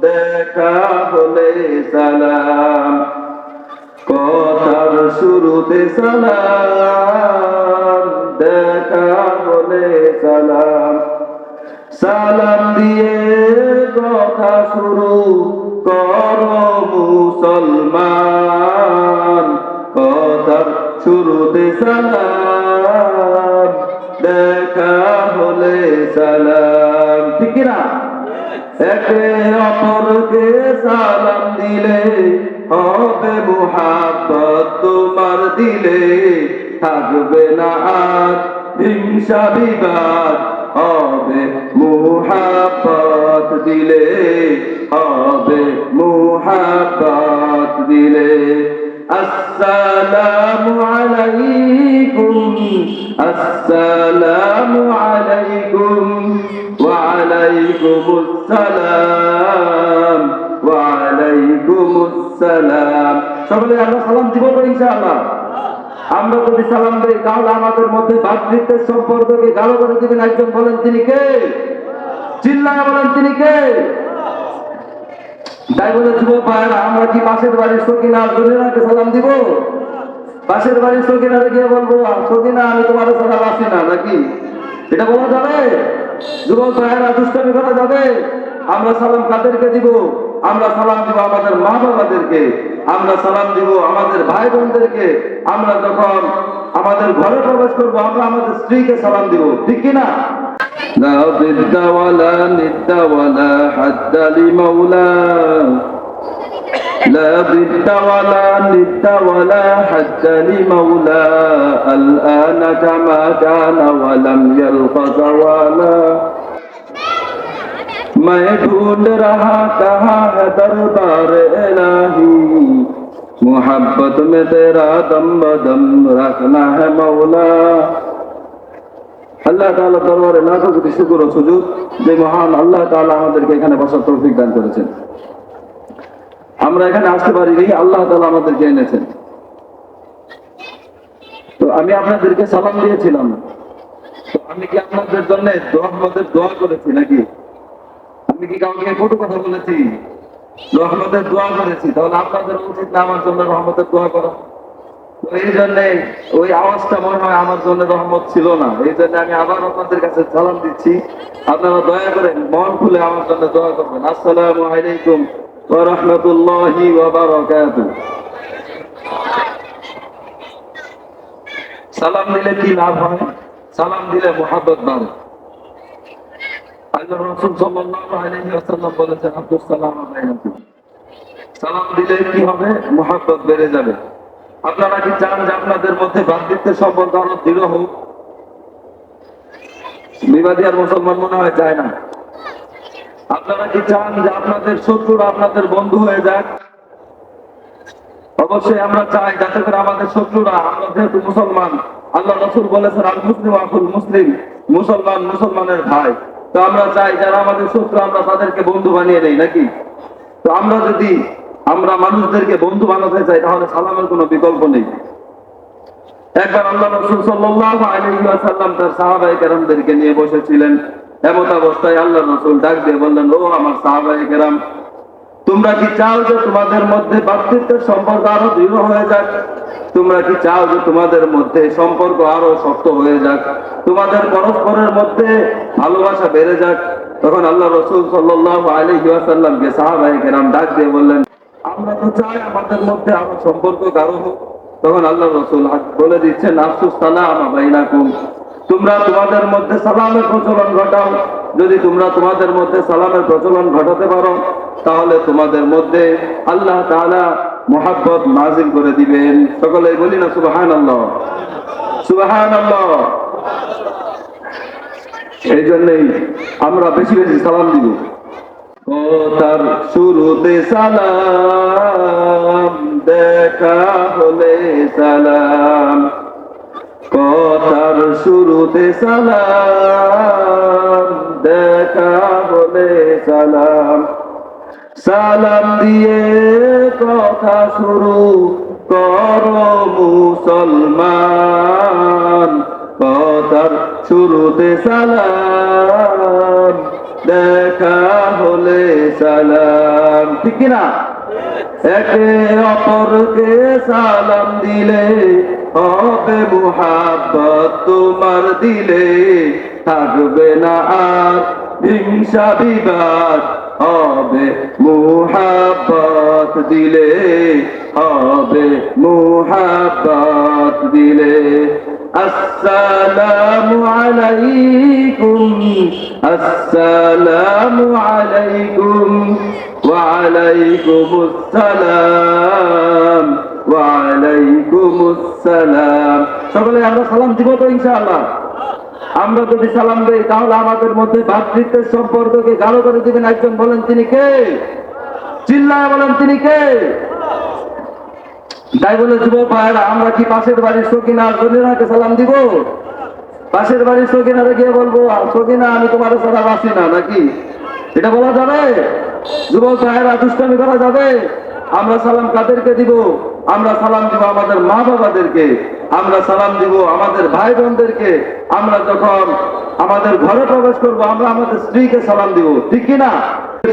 দেখা হলে সালাম। কথার শুরুতে সালাম, দেখা হলে সালাম। সালাম দিয়ে কথা শুরু করো মুসলমান। কথার শুরুতে সালাম, দেখা হলে সালাম। একে অপরকে সালাম দিলে হবে মুহাব্বত তোমার দিলে। থাকবে না আর হিংসা বিবাদ, হবে মুহাব্বত দিলে, হবে মুহাব্বত দিলে। আসসালামু আলাইকুম আসসালামু আলাইকুম, ওয়া সালাম, ওয়া আলাইকুমুস সালাম। সকলে আমরা সালাম দিব তো ইনশাআল্লাহ। আমরা যদি সালাম দেই, তাহলে আমাদের মধ্যে ভাতৃত্বের সম্পর্ককে গাঢ় করে দিবেন একজন বলেন, তিনি কে? চিল্লায় বলেন, তিনি কে? তাই বলে, যুবক ভাইয়েরা, আমরা কি পাশের বাড়ির সকিনা জলিনাকে সালাম দিব? পাশের বাড়ির সকিনারে গিয়ে বলব সকিনা, আমি তোমার সালাম আসি না, নাকি? এটা বলা যাবে? যুবক ভাইয়েরা দুষ্টামি করা যাবে আমরা সালাম কাদেরকে দিব আমরা সালাম দিব আমাদের মা বাবাদেরকে আমরা সালাম দিব আমাদের ভাই বোনদেরকে আমরা যখন আমাদের ঘরে প্রবেশ করব আমরা আমাদের স্ত্রীকে সালাম দিব ঠিক কি না لا ضد ولا ند ولا حد لمولى لا بت ولا ندت ولا حزت لمولى الآن كما كان ولم يلق زوالا میں ڈھونڈ رہا کہاں ہے دربار الہی محبت میں تیرا دم بدم رکھنا ہے مولا আল্লাহ তাআলা দরবারে লাখো কোটি শুকর ও সুজুদ যে মহান আল্লাহ তাআলা আমাদেরকে এখানে বসার তৌফিক দান করেছেন আমরা এখানে আসতে পারিনি, আল্লাহ তাআলা আমাদেরকে এনেছেন। তো আমি আপনাদেরকে সালাম দিয়েছিলাম। আমি কি আপনাদের জন্য রহমতের দোয়া করেছি নাকি? আমি কি কাউকে কটু কথা বলেছি? রহমতের দোয়া করেছি, তাহলে আপনাদের উচিত না আমার জন্য রহমতের দোয়া করা। তো এই জন্য ওই আওয়াজটা মনে হয় আমার জন্য রহমত ছিল না। এই জন্য আমি আবার আপনাদের কাছে সালাম দিচ্ছি। আপনারা দয়া করে মন খুলে আমার জন্য দোয়া করবেন। আসসালামু আলাইকুম। সালাম দিলে কি লাভ হয়? সালাম দিলে মোহাব্বত বাড়ে। সালাম দিলে কি হবে? বেড়ে যাবে। আপনারা কি চান যে আপনাদের মধ্যে ভ্রাতৃত্বের সম্পর্ক আরও দৃঢ় হোক? বিবাদী আর মুসলমান মনে হয় চায় না। আপনারা কি চান যে আপনাদের শত্রুরা আপনাদের বন্ধু হয়ে যাক? অবশ্যই আমরা চাই যাতে করে আমাদের শত্রুরা, আমরা যেহেতু মুসলমান, আল্লাহ রসুল বলেছেন, আল মুসলিম আকুল মুসলিম মুসলমান মুসলমানের ভাই। তো আমরা চাই যারা আমাদের শত্রু, আমরা তাদেরকে বন্ধু বানিয়ে নেই, নাকি? তো আমরা যদি আমরা মানুষদেরকে বন্ধু বানাতে চাই, তাহলে সালামের কোনো বিকল্প নেই। একবার আল্লাহ রসুল ওয়াসাল্লাম তার কেরামদেরকে নিয়ে বসেছিলেন। এমত অবস্থায় আল্লাহ রসুল ডাক দিয়ে বললেন, ও আমার সাহাবায়ে কেরাম, তোমরা কি চাও যে তোমাদের মধ্যে ভ্রাতৃত্বের সম্পর্ক আরও দৃঢ় হয়ে যাক? তোমরা কি চাও যে তোমাদের মধ্যে সম্পর্ক আরও শক্ত হয়ে যাক? তোমাদের পরস্পরের মধ্যে ভালোবাসা বেড়ে যাক? তখন আল্লাহ রসুল সাল্লাল্লাহু আলাইহি ওয়াসাল্লামকে সাহাবায়ে কেরাম ডাক দিয়ে বললেন, আমরা তো চাই আমাদের মধ্যে আরও সম্পর্ক গাঢ় হোক। তখন আল্লাহ রসুল বলে দিচ্ছেন, আফসুস সালাম বাইনাকুম। তোমরা তোমাদের মধ্যে সালামের প্রচলন ঘটাও। যদি তোমরা তোমাদের মধ্যে সালামের প্রচলন ঘটাতে পারো, তাহলে তোমাদের মধ্যে আল্লাহ তাআলা মোহাব্বত নাজিল করে দিবেন। সকলে বলি না সুবাহান আল্লাহ সুবাহান আল্লাহ এই জন্যই আমরা বেশি বেশি সালাম দিব। তার শুরুতে সালাম, দেখা হলে সালাম। কথার শুরুতে সালাম, দেখা হলে সালাম। সালাম দিয়ে কথা শুরু কর মুসলমান। কথার শুরুতে সালাম, দেখা হলে সালাম। ঠিক কিনা? একে অপরকে সালাম দিলে হবে মুহাব্বত তোমার দিলে। থাকবে না আর হিংসা বিবাদ, হবে মুহাব্বত দিলে, হবে মুহাব্বত দিলে। আসসালামু আলাইকুম আসসালামু আলাইকুম। وعليكم السلام وعليكم السلام সকলে আমরা সালাম দিব তো ইনশাআল্লাহ আমরা যদি সালাম দেই তাহলে আমাদের মধ্যে ভাতৃত্বের সম্পর্ককে গাঢ় করে দিবেন একজন বলেন তিনি কে চিল্লায় বলেন তিনি কে তাই বলে যুব ভাইয়েরা আমরা কি পাশের বাড়ির সকিনা সকিনাকে সালাম দিব পাশের বাড়ির সকিনারে গিয়ে বলবো সকিনা আমি তোমার সারা বাসি না নাকি এটা বলা যাবে? যুবক ভাইয়েরা দুষ্টামি করা যাবে? আমরা সালাম কাদেরকে দিব? আমরা সালাম দিব আমাদের মা বাবাদেরকে। আমরা সালাম দিব আমাদের ভাই বোনদেরকে আমরা যখন আমাদের ঘরে প্রবেশ করব, আমরা আমাদের স্ত্রীকে সালাম দিব। ঠিক কি না?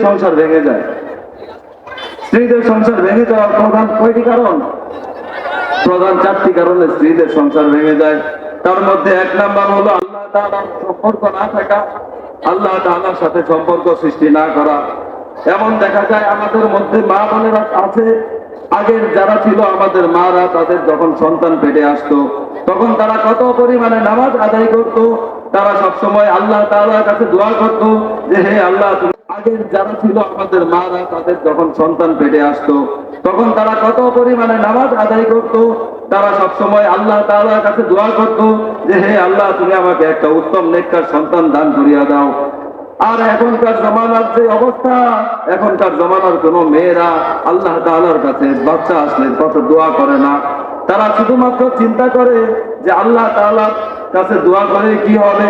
সংসার ভেঙে যায়। স্ত্রীদের সংসার ভেঙে যাওয়ার প্রধান কয়টি কারণ? প্রধান চারটি কারণে স্ত্রীদের সংসার ভেঙে যায়। তার মধ্যে এক নাম্বার হলো আল্লাহ সম্পর্ক না থাকা। আল্লাহ তালার সাথে সম্পর্ক সৃষ্টি না করা। এমন দেখা যায় আমাদের মধ্যে মা বোনেরা আছে, আগের যারা ছিল আমাদের মারা, তাদের যখন সন্তান পেটে আসতো, তখন তারা কত পরিমাণে নামাজ আদায় করত, তারা সবসময় আল্লাহ তালার কাছে দোয়া করত যে, হে আল্লাহ আগের যারা ছিল আমাদের মারা, তাদের যখন সন্তান পেটে আসতো, তখন তারা কত পরিমাণে নামাজ আদায় করত, তারা সব সময় আল্লাহ তাআলার কাছে দোয়া করত যে, হে আল্লাহ, তুমি আমাকে একটা উত্তম নেককার সন্তান দান করিয়া দাও। আর এখনকার জমানার যে অবস্থা, এখনকার জমানার কোন মেয়েরা আল্লাহ তাআলার কাছে বাচ্চা আসলে কত দোয়া করে না। তারা শুধুমাত্র চিন্তা করে যে আল্লাহ তাআলার কাছে দোয়া করে কি হবে?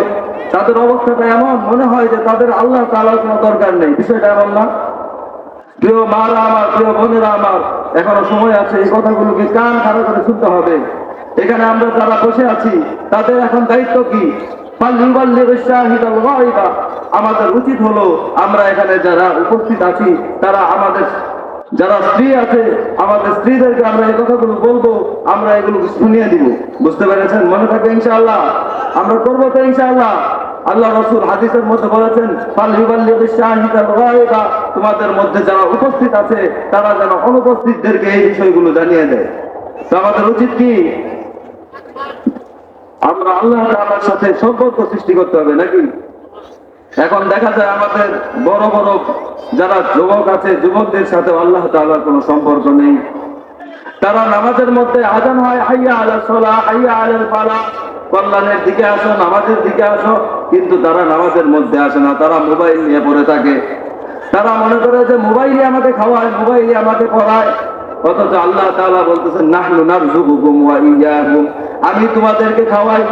তাদের অবস্থাটা এমন মনে হয় যে তাদের আল্লাহ তাআলার কোনো দরকার নেই। বিষয়টা এমন না। প্রিয় মারা আমার, প্রিয় বোনেরা আমার, এখনও সময় আছে, এই কথাগুলোকে কান খাড়া করে শুনতে হবে। এখানে আমরা যারা বসে আছি, তাদের এখন দায়িত্ব কি। আমাদের উচিত হলো আমরা এখানে যারা উপস্থিত আছি, তারা আমাদের যারা স্ত্রী আছে, আমাদের স্ত্রীদেরকে আমরা এই কথাগুলো বলব, আমরা এগুলো শুনিয়ে দিব। বুঝতে পেরেছেন? মনে থাকে ইনশাআল্লাহ। আমরা করব তো ইনশাআল্লাহ। আল্লাহ রসুল হাদিসের মধ্যে বলেছেন। তোমাদের মধ্যে যারা উপস্থিত আছে, তারা যেন অনুপস্থিতদেরকে এই বিষয়গুলো জানিয়ে দেয়। তো আমাদের উচিত কি? আমরা আল্লাহ তাআলার সাথে সম্পর্ক সৃষ্টি করতে হবে, নাকি? এখন দেখা যায় আমাদের বড় বড় যারা যুবক আছে, যুবকদের সাথে আল্লাহ তাআলার কোনো সম্পর্ক নেই। তারা নামাজের মধ্যে আজান হয়, হাইয়া আলা সলা হাইয়া আলাল ফালা কল্যাণের দিকে আসো, নামাজের দিকে আসো, কিন্তু তারা নামাজের মধ্যে আসে না, তারা মোবাইল নিয়ে পড়ে থাকে। তারা মনে করে যে মোবাইলে আমাকে খাওয়ায় মোবাইলে আমাকে পড়ায়। অথচ আল্লাহ তাআলা বলতেছেন, নাহনু নারযুকুকুম ওয়া ইয়্যাকুম আমি তোমাদেরকে খাওয়াই।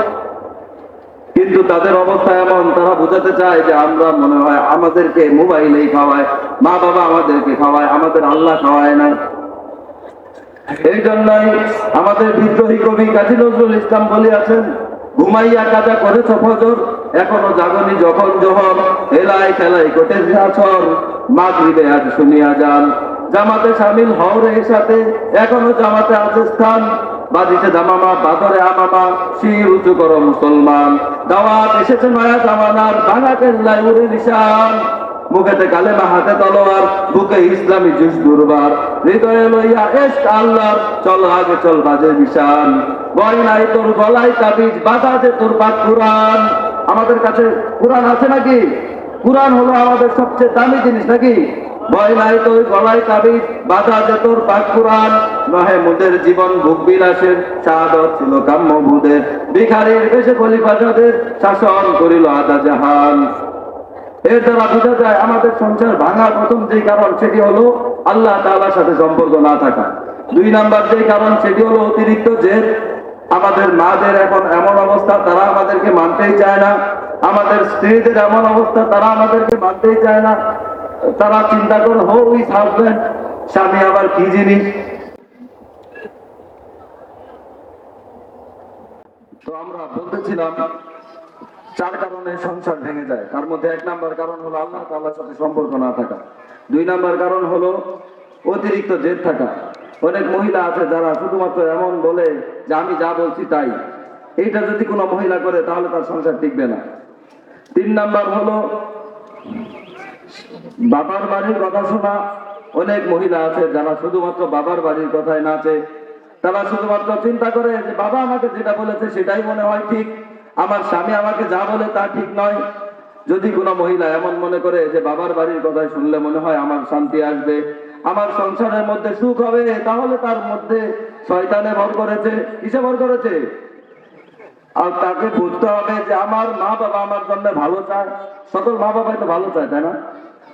কিন্তু তাদের অবস্থা এমন, তারা বোঝাতে চায় যে আমরা মনে হয় আমাদেরকে মোবাইলেই খাওয়ায়, মা বাবা আমাদেরকে খাওয়ায়, আমাদের আল্লাহ খাওয়ায় না। এই জন্যই আমাদের বিদ্রোহী কবি কাজী নজরুল ইসলাম বলিয়াছেন, ঘুমাইয়া কাজা করেছ ফজর, এখনও জাগনি যখন জহর, হেলাই খেলাই কোটেছে আছর মাগরিবে আজ শুনিয়া যান। জামাতে সামিল হওরে সাথে, এখনও জামাতে আছে স্থান বাজিছে দামামা বাদরে আমামা, শির উঁচু করো মুসলমান। দাওয়াত এসেছে নয়া জামানার ভাঙা কেল্লায় উড়ে নিশান। মুখেতে কালেমা, হাতে তলোয়ার, বুকে ইসলামী জুস দুর্বার। হৃদয়ে লইয়া এস আল্লাহ চল আগে চল বাজে বিশান ভয় নাই তোর গলায় তাবিজ, বাধা যে তোর পাক কুরআন। আমাদের কাছে কুরআন আছে নাকি? কুরআন হলো আমাদের সবচেয়ে দামি জিনিস নাকি? নাই তোর গলায় তাবিজ বাধা যে তোর পাক কুরআন। নহে মুদের জীবন ভোগ বিলাসের সাদত ছিল কাম্য বুদের ভিখারির বেশে খলিফা যাদের শাসন করিল আদা জাহান। এর দ্বারা বোঝা যায় আমাদের সংসার ভাঙার প্রথম যে কারণ সেটি হলো আল্লাহ তাআলার সাথে সম্পর্ক না থাকা। দুই নাম্বার যে কারণ সেটি হলো অতিরিক্ত যে আমাদের মাদের এখন এমন অবস্থা, তারা আমাদেরকে মানতেই চায় না। আমাদের স্ত্রীদের এমন অবস্থা, তারা আমাদেরকে মানতেই চায় না। তারা চিন্তা করে হো উইস হাজবেন্ড স্বামী আবার কি জিনিস? তো আমরা বলতেছিলাম, চার কারণে সংসার ভেঙে যায়। তার মধ্যে এক নাম্বার কারণ হলো আল্লাহ সাথে সম্পর্ক না থাকা। দুই নাম্বার কারণ হলো অতিরিক্ত জেদ থাকা। অনেক মহিলা আছে যারা শুধুমাত্র এমন বলে যে, আমি যা বলছি তাই। এইটা যদি কোনো মহিলা করে, তাহলে তার সংসার টিকবে না। তিন নাম্বার হলো বাবার বাড়ির কথা শোনা, অনেক মহিলা আছে যারা শুধুমাত্র বাবার বাড়ির কথায় নাচে। তারা শুধুমাত্র চিন্তা করে যে, বাবা আমাকে যেটা বলেছে সেটাই মনে হয় ঠিক। আমার স্বামী আমাকে যা বলে তা ঠিক নয়। যদি কোনো মহিলা এমন মনে করে যে, বাবার বাড়ির কথায় শুনলে মনে হয় আমার শান্তি আসবে, আমার সংসারের মধ্যে সুখ হবে, তাহলে তার মধ্যে শয়তানে ভর করেছে। কিসে ভর করেছে? আর তাকে বুঝতে হবে যে আমার মা বাবা আমার জন্য ভালো চায়। সকল মা বাবাই তো ভালো চায়, তাই না?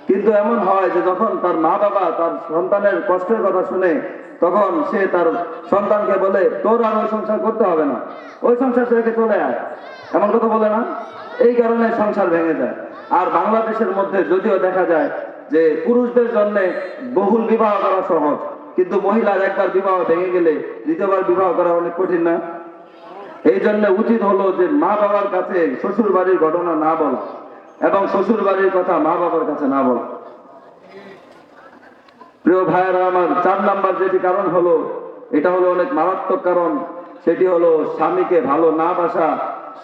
কিন্তু এমন হয় যে যখন তার মা বাবা তার সন্তানের কষ্টের কথা শুনে, তখন সে তার সন্তানকে বলে, তোর আর ওই সংসার করতে হবে না। ওই সংসার রেখে চলে আয়। এমন কথা বলে না? এই কারণে সংসার ভেঙে যায়। আর বাংলাদেশের মধ্যে যদিও দেখা যায় যে পুরুষদের জন্য বহুল বিবাহ করা সহজ, কিন্তু মহিলার একবার বিবাহ ভেঙে গেলে দ্বিতীয়বার বিবাহ করা অনেক কঠিন না? এই জন্য উচিত হলো যে মা বাবার কাছে শ্বশুর বাড়ির ঘটনা না বলা এবং শ্বশুর বাড়ির কথা মা বাবার কাছে না বলা। প্রিয় ভাইয়েরা, আমার চার নাম্বার যেটি কারণ হলো, এটা হলো অনেক মারাত্মক কারণ। সেটি হলো স্বামীকে ভালো না বাসা,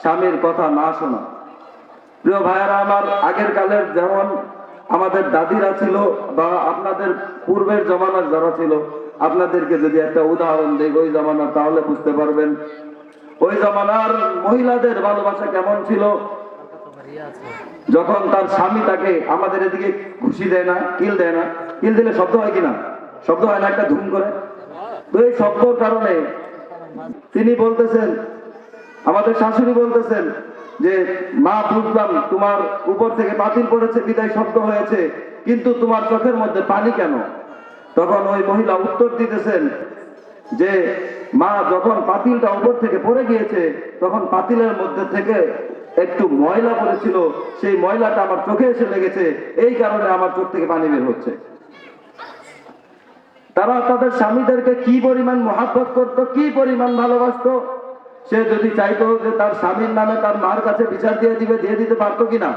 স্বামীর কথা না শোনা। প্রিয় ভাইয়েরা, আমার আগের কালের যেমন আমাদের দাদিরা ছিল বা আপনাদের পূর্বের জমানার যারা ছিল, আপনাদেরকে যদি একটা উদাহরণ দেই, ওই জমানার, তাহলে বুঝতে পারবেন ওই জমানার মহিলাদের ভালোবাসা কেমন ছিল? যখন তার স্বামী তাকে আমাদের এদিকে খুশি দেয় না, কিল দেয় না, কিল দিলে শব্দ হয় কিনা? শব্দ হয় না, একটা ধুম করে। তো এই শব্দর কারণে তিনি বলতেছেন, আমাদের শাশুড়ি বলতেছেন যে, মা, বুঝলাম তোমার উপর থেকে পাতিল পড়েছে, বিদায় শব্দ হয়েছে, কিন্তু তোমার চোখের মধ্যে পানি কেন? তখন ওই মহিলা উত্তর দিতেছেন যে মা যখন পাতিলটা উপর থেকে পড়ে গিয়েছে, তখন পাতিলের মধ্যে থেকে একটু ময়লা পড়েছিল। সেই ময়লাটা আমার চোখে এসে লেগেছে। এই কারণে আমার চোখ থেকে পানি বের হচ্ছে। তারা তাদের স্বামীদেরকে কি পরিমাণ মহাব্বত করত, কি পরিমাণ ভালোবাসতো? সে যদি চাইতো যে তার স্বামীর নামে তার মার কাছে বিচার দিয়ে দিবে, দিয়ে দিতে পারতো কিনা?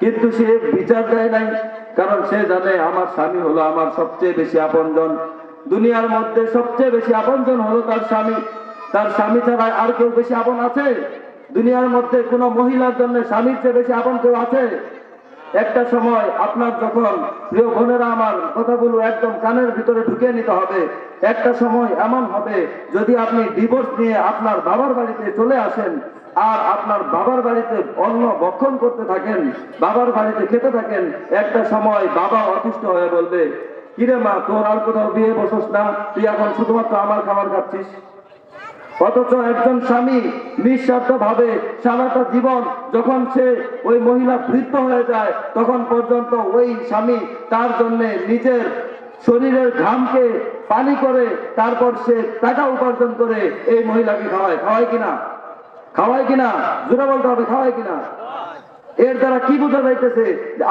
কিন্তু সে বিচার দেয় নাই, কারণ সে জানে আমার স্বামী হলো আমার সবচেয়ে বেশি আপনজন। দুনিয়ার মধ্যে সবচেয়ে বেশি আপনজন হলো তার স্বামী। তার স্বামী ছাড়া আর কেউ বেশি আপন আছে? দুনিয়ার মধ্যে কোনো মহিলার জন্য স্বামীর চেয়ে বেশি আপন কেউ আছে? একটা সময় আপনার যখন প্রিয় বোনেরা আমার কথাগুলো একদম কানের ভিতরে ঢুকিয়ে নিতে হবে, একটা সময় এমন হবে, যদি আপনি ডিভোর্স নিয়ে আপনার বাবার বাড়িতে চলে আসেন আর আপনার বাবার বাড়িতে অন্ন ভক্ষণ করতে থাকেন, বাবার বাড়িতে খেতে থাকেন, একটা সময় বাবা অতিষ্ঠ হয়ে বলবে কিরে মা, তোর আর কোথাও বিয়ে বসস না? তুই এখন শুধুমাত্র আমার খাবার খাচ্ছিস। অথচ একজন স্বামী নিঃস্বার্থ ভাবে সারাটা জীবন যখন সে ওই মহিলা বৃদ্ধ হয়ে যায়, তখন পর্যন্ত ওই স্বামী তার জন্য নিজের শরীরের ঘামকে পানি করে তারপর সে টাকা উপার্জন করে এই মহিলাকে খাওয়ায়। খাওয়ায় কিনা? খাওয়ায় কিনা? জোরে বলতে হবে, খাওয়ায় কিনা? এর দ্বারা কি বোঝা যাইতেছে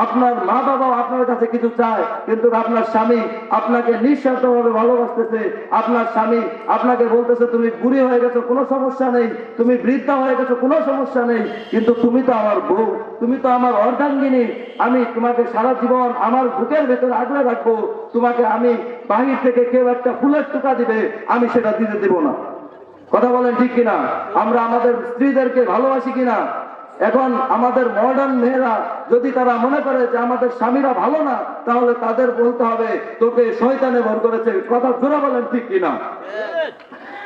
আপনার মা বাবা আপনার কাছে কিছু চায়, কিন্তু আপনার স্বামী আপনাকে নিঃস্বার্থভাবে ভালোবাসতেছে। আপনার স্বামী আপনাকে বলতেছে, তুমি বুড়ি হয়ে গেছো, কোনো সমস্যা নেই। তুমি বৃদ্ধা হয়ে গেছো, কোনো সমস্যা নেই। কিন্তু তুমি তো আমার বউ, তুমি তো আমার অর্ধাঙ্গিনী। আমি তোমাকে সারা জীবন আমার বুকের ভেতরে আগলে রাখব। তোমাকে আমি বাহির থেকে কেউ একটা ফুলের টুকা দিবে, আমি সেটা দিতে দিব না। কথা বলেন ঠিক কিনা? আমরা আমাদের স্ত্রীদেরকে ভালোবাসি কিনা? এখন আমাদের মডার্ন মেয়েরা যদি তারা মনে করে যে আমাদের স্বামীরা ভালো না, তাহলে তাদের বলতে হবে, তোকে শয়তানে ভর করেছে। কথা জোরে বলেন ঠিক কিনা?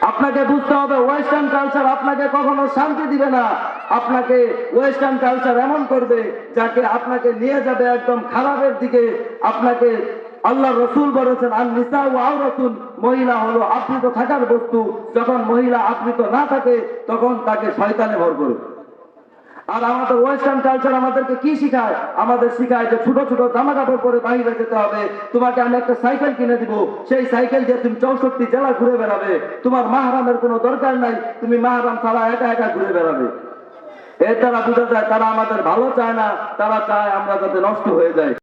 আপনাকে বুঝতে হবে ওয়েস্টার্ন কালচার আপনাকে কখনো শান্তি দিবে না। আপনাকে ওয়েস্টার্ন কালচার এমন করবে, যাকে আপনাকে নিয়ে যাবে একদম খারাপের দিকে। আপনাকে আল্লাহ রসুল বলেছেন আর নিসা ও আওরাতুন। মহিলা হলো আবৃত থাকার বস্তু। যখন মহিলা আবৃত না থাকে, তখন তাকে শয়তানে ভর করবে আর আমাদের ওয়েস্টার্ন কালচার আমাদেরকে কি শিখায়? আমাদের শিখায় যে ছোট ছোট জামা কাপড় পরে বাইরে যেতে হবে। তোমাকে আমি একটা সাইকেল কিনে দিব। সেই সাইকেল দিয়ে তুমি চৌষট্টি জেলা ঘুরে বেড়াবে। তোমার মাহারামের কোনো দরকার নাই। তুমি মাহারাম ছাড়া একা একা ঘুরে বেড়াবে। এর দ্বারা বোঝা যায়, তারা আমাদের ভালো চায় না। তারা চায় আমরা যাতে নষ্ট হয়ে যায়